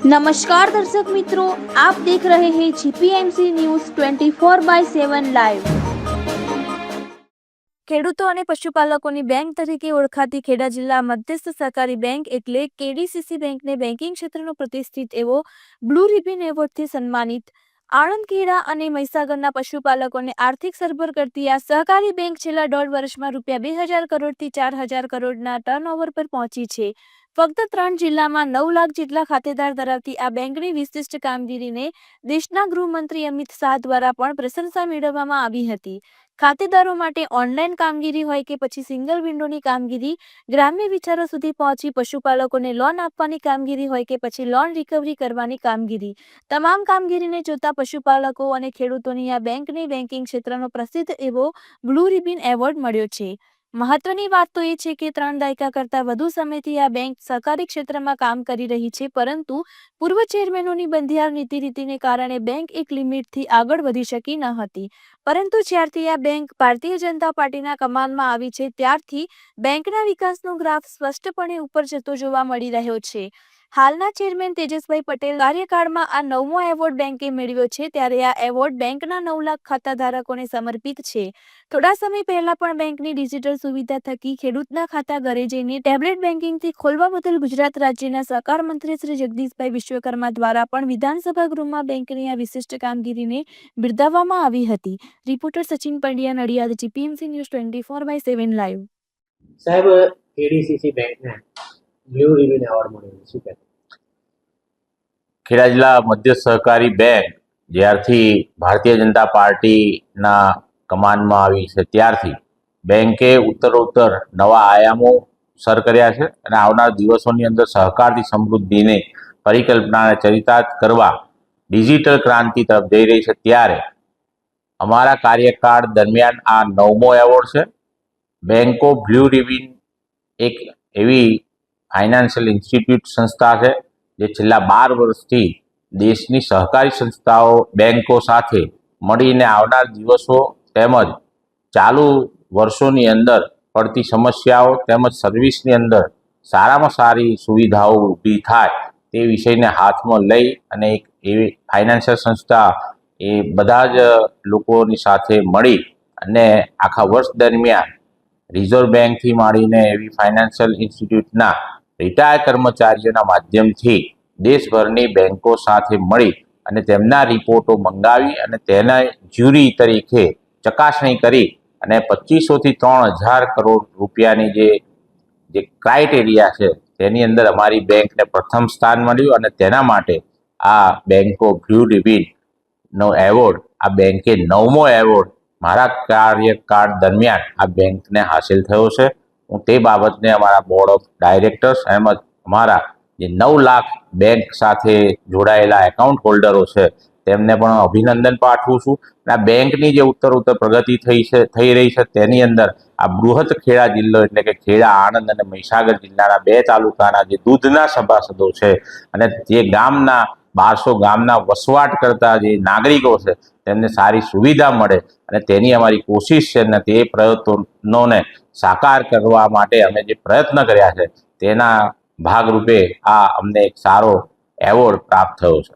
નમસ્કાર દર્શક મિત્રો આપ દેખ રહે હે જીપીએમસી ન્યૂઝ 24 બાય 7 લાઈવ ખેડૂતો અને પશુપાલકોની બેંક તરીકે ઓળખાતી ખેડા જિલ્લા મધ્યસ્થ સહકારી બેંક એટલે કેડીસીસી બેંકને બેન્કિંગ ક્ષેત્રનો પ્રતિષ્ઠિત એવો બ્લુ રિબન એવોર્ડથી સન્માનિત. આણંદ ખેડા અને મહીસાગરના પશુપાલકોને આર્થિક સરભર કરતી આ સહકારી બેંક છેલ્લા દોઢ વર્ષમાં રૂપિયા બે હજાર કરોડથી ચાર હજાર કરોડના ટર્નઓવર પર પહોંચી છે. ફક્ત ત્રણ જિલ્લામાં નવ લાખ જેટલા ખાતેદાર ધરાવતી આ બેંકની વિશિષ્ટ કામગીરીને દેશના ગૃહમંત્રી અમિત શાહ દ્વારા પણ પ્રશંસા મેળવવામાં આવી હતી. ખાતેદારો માટે ઓનલાઈન કામગીરી હોય કે પછી સિંગલ વિન્ડોની કામગીરી, ગ્રામ્ય વિચારો સુધી પહોંચી પશુપાલકોને લોન આપવાની કામગીરી હોય કે પછી લોન રિકવરી કરવાની કામગીરી. તમામ કામગીરીને જોતા પશુપાલકો અને ખેડૂતોની આ બેંકને બેન્કિંગ ક્ષેત્રનો પ્રસિદ્ધ એવો બ્લુ રિબિન એવોર્ડ મળ્યો છે. મહત્વની વાત તો એ છે કે ત્રણ દાયકા કરતા વધુ સમયથી આ બેંક સહકારી ક્ષેત્રમાં કામ કરી રહી છે, પરંતુ પૂર્વ ચેરમેનોની બંધિયાર નીતિ રીતિને કારણે બેંક એક લિમિટથી આગળ વધી શકી ન હતી. પરંતુ જ્યારથી આ બેંક ભારતીય જનતા પાર્ટીના કમાનમાં આવી છે, ત્યારથી બેંકના વિકાસનો ગ્રાફ સ્પષ્ટપણે ઉપર જતો જોવા મળી રહ્યો છે. હાલના ચેરમેન તેજસભાઈ પટેલ કાર્યકાળમાં આ નવમો એવોર્ડ બેંકે મેળવ્યો છે, ત્યારે આ એવોર્ડ બેંકના નવ લાખ ખાતા ધારકોને સમર્પિત છે. થોડા સમય પહેલા પણ બેંકની ડિજિટલ સુવિધા થકી ખેડૂતના ખાતા ઘરે જઈને ટેબ્લેટ બેન્કિંગથી ખોલવા બદલ ગુજરાત રાજ્યના સહકાર મંત્રી શ્રી જગદીશભાઈ વિશ્વકર્મા દ્વારા પણ વિધાનસભા ગૃહમાં બેંકની આ વિશિષ્ટ કામગીરીને બિરદાવવામાં આવી હતી. Reporter Sachin Pandya, Nadiad, GPMC news twenty four by seven live. સાહેબ, એડીસીસી બેંકને બ્લુ રિબન એવોર્ડ મળ્યો શું કહેશો ખેડા જિલ્લા મધ્ય સહકારી બેંક જ્યારથી ભારતીય જનતા પાર્ટીના કમાનમાં આવી છે, ત્યારથી બેંકે ઉત્તરોત્તર નવા આયામો સર કર્યા છે અને આવનાર દિવસોની અંદર સહકારથી સમૃદ્ધિને પરિકલ્પનાને ચરિતાર્થ કરવા ડિજિટલ ક્રાંતિ તરફ જઈ રહી છે, ત્યારે અમારા કાર્યકાળ દરમિયાન આ નવમો એવોર્ડ છે. બેંક બ્લુ રિબિન એક એવી ફાઇનાન્શિયલ ઇન્સ્ટિટ્યૂટ સંસ્થા છે, જે છેલ્લા બાર વર્ષથી દેશની સહકારી સંસ્થાઓ બેન્કો સાથે મળીને આવનાર દિવસો તેમજ ચાલુ વર્ષોની અંદર પડતી સમસ્યાઓ તેમજ સર્વિસની અંદર સારામાં સારી સુવિધાઓ ઊભી થાય તે વિષયને હાથમાં લઈ અને એક એવી ફાઇનાન્શિયલ સંસ્થા એ બધા જ લોકોની સાથે મળી અને આખા વર્ષ દરમિયાન રિઝર્વ બેંકથી માંડીને એવી ફાઇનાન્શિયલ ઇન્સ્ટિટ્યૂટના રિટાયર કર્મચારીઓના માધ્યમથી દેશભરની બેન્કો સાથે મળી અને તેમના રિપોર્ટો મંગાવી અને તેના જ્યુરી તરીકે ચકાસણી કરી અને પચીસોથી ત્રણ હજાર કરોડ રૂપિયાની જે જે ક્રાઇટેરિયા છે, તેની અંદર અમારી બેંકને પ્રથમ સ્થાન મળ્યું અને તેના માટે આ બેંકો બ્લુ રિબિનનો એવોર્ડ, આ બેંકે નવમો એવોર્ડ મારા કાર્યકાળ દરમિયાન આ બેંકને હાંસિલ થયો છે. હું તે બાબતને અમારા બોર્ડ ઓફ ડાયરેક્ટર્સ તેમજ અમારા જે નવ લાખ બેંક સાથે જોડાયેલા એકાઉન્ટ હોલ્ડરો છે, તેમને પણ અભિનંદન પાઠવું છું. અને આ બેંકની જે ઉત્તર ઉત્તર પ્રગતિ થઈ છે, થઈ રહી છે, તેની અંદર આ બૃહદ ખેડા જિલ્લો એટલે કે ખેડા, આણંદ અને મહીસાગર જિલ્લાના બે તાલુકાના જે દૂધના સભાસદો છે અને જે ગામના બારસો ગામના વસવાટ કરતા જે નાગરિકો છે, તેમને સારી સુવિધા મળે અને તેની અમારી કોશિશ છે અને તે પ્રયત્નોને સાકાર કરવા માટે અમે જે પ્રયત્ન કર્યા છે, તેના ભાગરૂપે આ અમને એક સારો એવોર્ડ પ્રાપ્ત થયો છે.